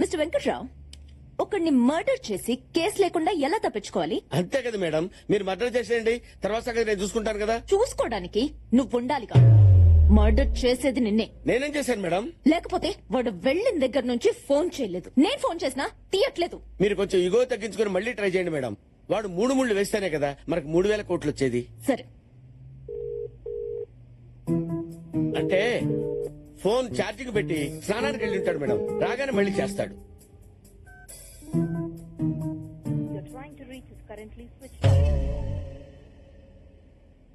Mister Venkatrao ఒకడిని murder చేసి case లేకుండా ఎలా తప్పించుకోవాలి? అంతే కదా మేడం. మీరు మర్డర్ చేసేయండి తర్వాత సంగతి నేను చూసుకుంటాను కదా. చూసుకోవడానికి నువ్వు ఉండాలిగా మర్డర్ చేసేది నిన్నే. నేనేం చేశాను మేడం? లేకపోతే వాడు వెళ్ళిన దగ్గర నుంచి ఫోన్ చేయలేదు. నేను ఫోన్ చేసినా తీయట్లేదు. మీరు కొంచెం ఇగో తగ్గించుకొని మళ్ళీ ట్రై చేయండి మేడం. వాడు మూడు ముళ్ళు వేస్తేనే కదా మనకు మూడు వేల కోట్లు వచ్చేది. సరే. అంటే ఫోన్ ఛార్జింగ్ పెట్టి స్నానానికి వెళ్ళి ఉంటాడు మేడం. రాగానే మళ్ళీ చేస్తాడు.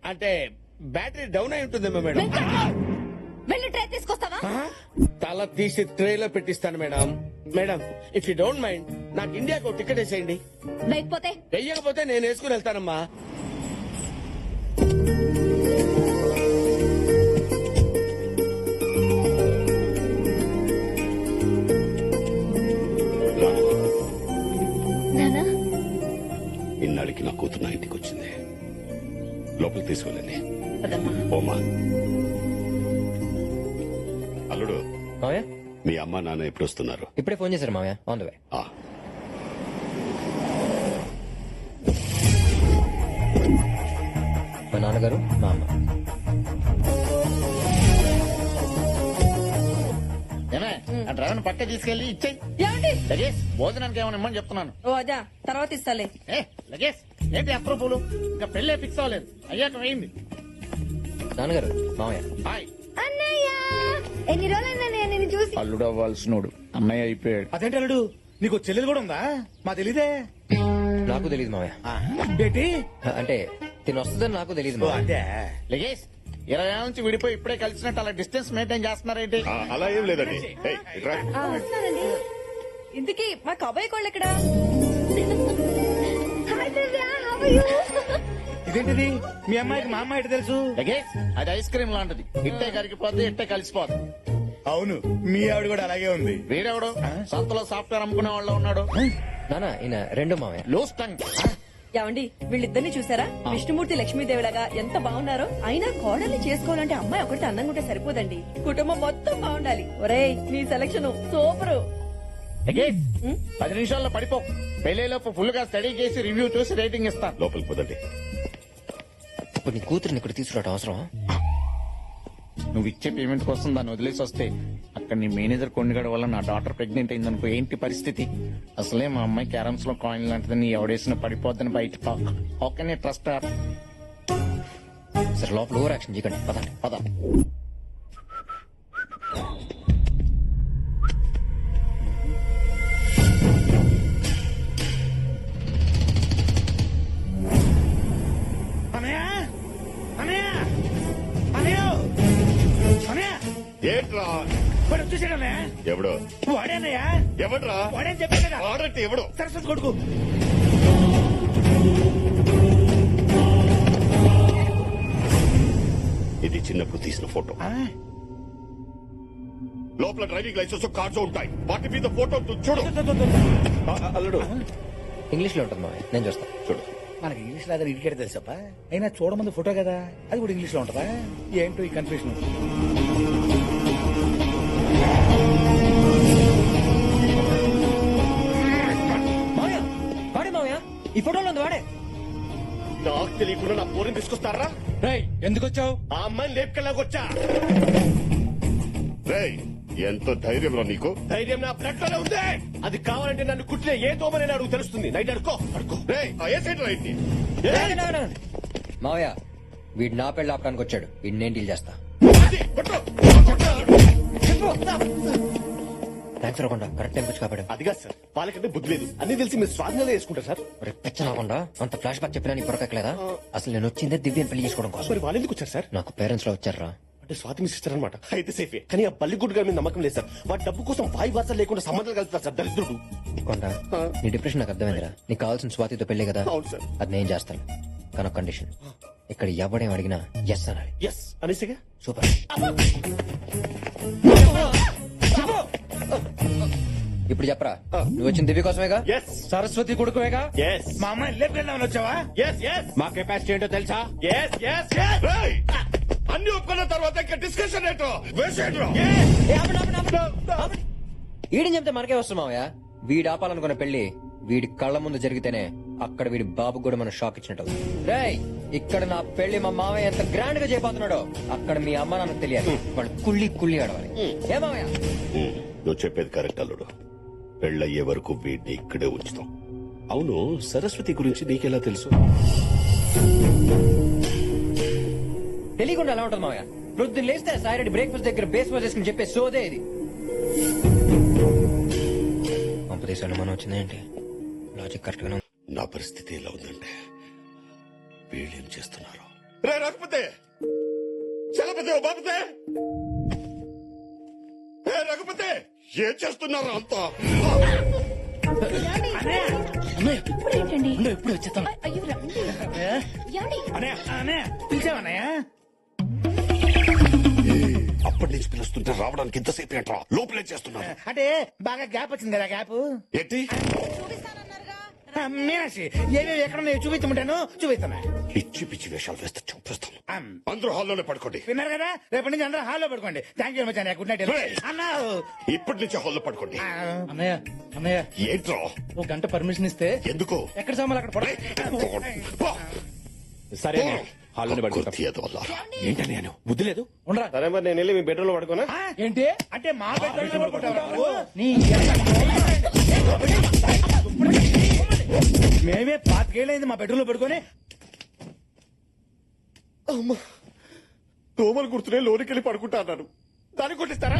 అంటే బ్యాటరీ డౌన్ అయి ఉంటుందేమో మేడం. వెళ్ళి ట్రై తీసుకొస్తావా? తల తీసి ట్రేలో పెట్టిస్తాను madam. Madam if you don't mind నాకు ఇండియాకు ఒక టికెట్ వేసేయండి. లేకపోతే? వెయ్యకపోతే నేను వేసుకుని వెళ్తానమ్మా. కూతురు నా ఇంటికి వచ్చింది లోపలికి తీసుకెళ్ళండి. పదమ్మా. ఓమా అల్లుడు మావయ్య? మీ అమ్మ నాన్న ఎప్పుడు వస్తున్నారు ఇప్పుడే ఫోన్ చేశారు మావయ్య. ఆన్ ద వే ఆ, మా నాన్నగారు మా అమ్మ. ఏమే ఆ డ్రైవర్ పక్క తీసుకెళ్ళి ఇచ్చేయి. ఏమండి? లగేజ్ భోజనానికి ఏమైనా ఇమ్మని చెప్తున్నాను. ఓ అదా తర్వాత ఇస్తాలే. ఏ లగేజ్. ఏంటి అప్రూపులు ఇంకా పెళ్ళే ఫిక్స్ అవ్వలేదు. అయ్యాక వేయింది. నాన్నగారు హాయ్ అన్నయ్య! ఎన్ని చూసి? అల్లుడు అవ్వాల్సినోడు అన్నయ్య అయిపోయాడు. అదేంటి అల్లుడు? నీకు చెల్లెలు కూడా ఉందా? మా తెలీదే. నాకు తెలియదు మావయ్య. ఏంటి అంటే తిని వస్తుందని నాకు తెలియదు అదే. లగేజ్ ఇరవై ఏళ్ళ నుంచి విడిపోయి ఇప్పుడే కలిసినట్టు అలా డిస్టెన్స్ మెయింటైన్ చేస్తున్నారేంటి? ఆ, అలా ఏం లేదండి. ఏయ్, ఇట్రా. వస్తున్నానండి. ఇంతకీ మా కబాయి కోళ్ళు ఎక్కడ? ఇదేంటిది? మీ అమ్మాయికి మా అమ్మాయి తెలుసు? అది ఐస్ క్రీమ్ లాంటిది. ఇట్టే కరిగిపోద్ది ఇట్టే కలిసిపోద్ది. అవును మీ ఆవిడ కూడా అలాగే ఉంది. వీడెవడు? సంతలో సాఫ్ట్వేర్ అమ్ముకునే వాళ్ళు ఉన్నాడు. నాన్న ఈయన రెండు మావయ్య. Loose tongue. ఏమండి వీళ్ళిద్దరిని చూసారా? విష్ణుమూర్తి లక్ష్మీదేవిలాగా ఎంత బాగున్నారో అయినా కోడల్ని చేసుకోవాలంటే అమ్మాయి ఒకటి అందంగా ఉంటే సరిపోదండి. కుటుంబం మొత్తం బాగుండాలి. ఒరేయ్ నీ సెలక్షన్ సూపర్. లగేజ్ పది నిమిషాల్లో పడిపో. పెళ్ళిలోపు ఫుల్గా స్టడీ చేసి రివ్యూ చూసి రేటింగ్ ఇస్తాను లోపలికి పోదండి ఇప్పుడు నీ కూతురిని ఇక్కడ తీసుకురావడం అవసరం నువ్వు ఇచ్చే పేమెంట్ కోసం దాన్ని వదిలేసి వస్తే అక్కడ నీ మేనేజర్ కొండగడ వల్ల నా డాటర్ ప్రెగ్నెంట్ అయిందనుకో ఏంటి పరిస్థితి? అసలే మా అమ్మాయి క్యారమ్స్లో కాయిన్ లాంటిది నీ ఎవడేసిన పడిపోద్దని బయట ఓకే నీ ట్రస్ట్ సరే లోపల ఓవర్ యాక్షన్ చేయకండి. పదండి. పద. ఎవడో? వాడేనయ్య? ఎవడ్రా? వాడని చెప్పాను కదా. వాడంటే ఎవడో? సరస్వతి కొడుకు. ఇది చిన్నప్పుడు తీసిన ఫోటో. ఆ, లోపల డ్రైవింగ్ లైసెన్స్ కార్డ్స్ ఉంటాయి. వాటి మీద ఫోటో చూడు. అల్లుడు. ఇంగ్లీష్లో ఉంటుంది మావయ్య. నేను చూస్తాను చూడు. మనకి ఇంగ్లీష్ లాగా ఇడికేట్ తెలుసప్ప? అయినా చూడమంది ఫోటో కదా? అది కూడా ఇంగ్లీష్లో ఉంటదా? ఏంటో ఈ కన్ఫ్యూషన్ ఈ ఫోటోలో ఉంది వాడే. నాకు తెలియకుండా నా పోరిని తీసుకొస్తారా? ఎందుకు వచ్చావు ఆ అమ్మాయిని లేపుకెళ్ళాకొచ్చా రేయ్ ఎంతో ధైర్యంలో నీకు? ధైర్యం నా బ్లడ్లోనే ఉంది. అది కావాలంటే నన్ను కుట్టిన ఏ తోమనే నాకు తెలుస్తుంది. నైట్ అడుకో అడుకో రేయ్ ఆ ఏ సైడ్ రైట్. మావయ్య వీడు నా పెళ్ళి ఆపడానికి వచ్చాడు. వీడిని నేను డీల్ చేస్తా. థ్యాంక్స్ రాకుండా కరెక్ట్ టైం వచ్చి కాపాడు అదిగా సార్. వాళ్ళకంటే బుద్ధి లేదు. అన్ని తెలిసి మీరు స్వాధీనంలో చేసుకుంటారు సార్. రాకుండా అంత ఫ్లాష్ బ్యాక్ చెప్పినా నీకు పొరకట్లేదా అసలు నేను వచ్చిందే దివ్యని పెళ్ళి చేసుకోవడం కోసం. మరి వాళ్ళు ఎందుకు వచ్చారు సార్? నాకు పేరెంట్స్లో వచ్చారా అంటే స్వాతి మీ సిస్టర్ అనమాట అయితే సేఫే కానీ ఆ బల్లిగుడ్డు గారి మీద నమ్మకం లేదు సార్. వాడి డబ్బు కోసం వాయి వార్త లేకుండా సంబంధాలు కలుపుతారు సార్ దరిద్రుడు. కొండ నీ డిప్రెషన్ నాకు అర్థమైందిరా. నీకు కావాల్సిన స్వాతితో పెళ్ళి కదా? అవును సార్. అది నేను చేస్తాను. కానీ కండిషన్ ఇక్కడ ఎవడేం అడిగినా ఎస్ అనాలి. ఎస్ అనేసిగా? సూపర్ ఇప్పుడు చెప్పరా? నువ్వు వచ్చిన దివ్య కోసమేగా? ఎస్ సరస్వతి కొడుకువేగా? ఎస్ మా అమ్మాయి లేపుకెళ్దామని వచ్చావా? ఎస్ ఎస్ మా కెపాసిటీ ఏంటో తెలుసా? ఎస్ ఎస్ అన్ని ఒప్పుకున్న తర్వాత ఇంకా డిస్కషన్ ఏంటో. వీడిని చెప్తే మనకే వస్తుంది మావయ్య? వీడు ఆపాలనుకున్న పెళ్ళి వీడి కళ్ళ ముందు జరిగితేనే అక్కడ వీడి బాబు కూడా మనం షాక్ ఇచ్చినట్టు రేయ్ ఇక్కడ నా పెళ్ళి మా మావయ్య ఎంత గ్రాండ్గా చేయబోతున్నాడో అక్కడ మీ అమ్మ నాన్నకు తెలియాలి. వాళ్ళు కుళ్ళి కుళ్ళి ఆడవాలి. ఏ మావయ్య? ఉమ్, నువ్వు చెప్పేది కరెక్ట్ అల్లుడు. పెళ్ళయ్యే వరకు వీడిని ఇక్కడే ఉంచుతాం. అవును సరస్వతి గురించి నీకెలా తెలుసు? తెలియకుండా ఎలా ఉంటుంది మావయ్య. ప్రొద్దున లేస్తే సాయిరెడ్డి బ్రేక్ఫాస్ట్ దగ్గర బేస్ వాజ్ చేసుకుని చెప్పే సోదే ఇది. పంపదేశాలు మనం వచ్చిందేంటి లాజిక్ కరెక్ట్ ఉంది. నా పరిస్థితి ఎలా ఉందంటే వీళ్ళేం చేస్తున్నారు? రే రఘుపతి చలపతి బాపతే! ఏ రఘుపతి ఏం చేస్తున్నారు అంతా? ఎప్పుడు వచ్చేస్తాం అప్పటి నుంచి పిలుస్తుంటే రావడానికి ఇంతసేపు ఏంట్రా? లోపలే చేస్తున్నారు? అంటే బాగా గ్యాప్ వచ్చింది కదా గ్యాప్? ఏంటి? మీనాక్షి ఏమేమి ఎక్కడ ఉన్నాయో చూపించమంటాను చూపిస్తాను. పిచ్చి పిచ్చి వేషాలు వేస్తే చూపిస్తాను. అందరూ హాల్లోనే పడుకోండి. విన్నారు కదా? రేపటి నుంచి అందరూ హాల్లో పడుకోండి. థ్యాంక్ యూ మచ్ అన్నయ్య. Good night. అన్నా ఇప్పటి నుంచి హాల్లో పడుకోండి. అన్నయ్య అన్నయ్య. ఏంట్రా? ఒక గంట పర్మిషన్ ఇస్తే ఎందుకు? ఎక్కడ సామాన్లు అక్కడ పడ. సరే. హాల్లోనే పడుకుంటాం. ఏంటని నేను బుద్ధి లేదు? ఉండరా? సరే మరి నేను వెళ్ళి మీ బెడ్రూమ్లో పడుకోనా? ఏంటి? అంటే మా బెడ్రూమ్ పడుకుంటావా? నువ్వు? నీ మేమే పాతికేళ్ళైంది మా బెడ్రూమ్లో పడుకొని. అమ్మా దోమలు గుర్తునే లోనికి వెళ్ళి పడుకుంటా అన్నాను. దాన్ని కొట్టిస్తారా?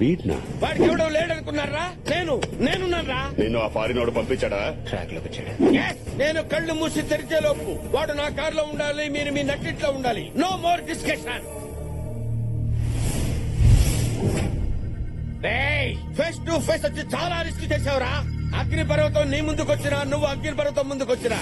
వీడ్నా? వాడికి ఎవడో లేడనుకున్నారా నేను నేనున్నారా నిన్ను ఆ ఫారినోడు పంపించాడా? ట్రాక్లోకి వచ్చాడు. Yes! నేను కళ్ళు మూసి తెరిచే లోపు వాడు నా కారులో ఉండాలి మీరు మీ నట్టిట్లో ఉండాలి. No more discussion face to face వచ్చి చాలా రిస్క్ చేసావురా అగ్ని పర్వతం నీ ముందుకొచ్చినా నువ్వు అగ్ని పర్వతం ముందుకొచ్చినా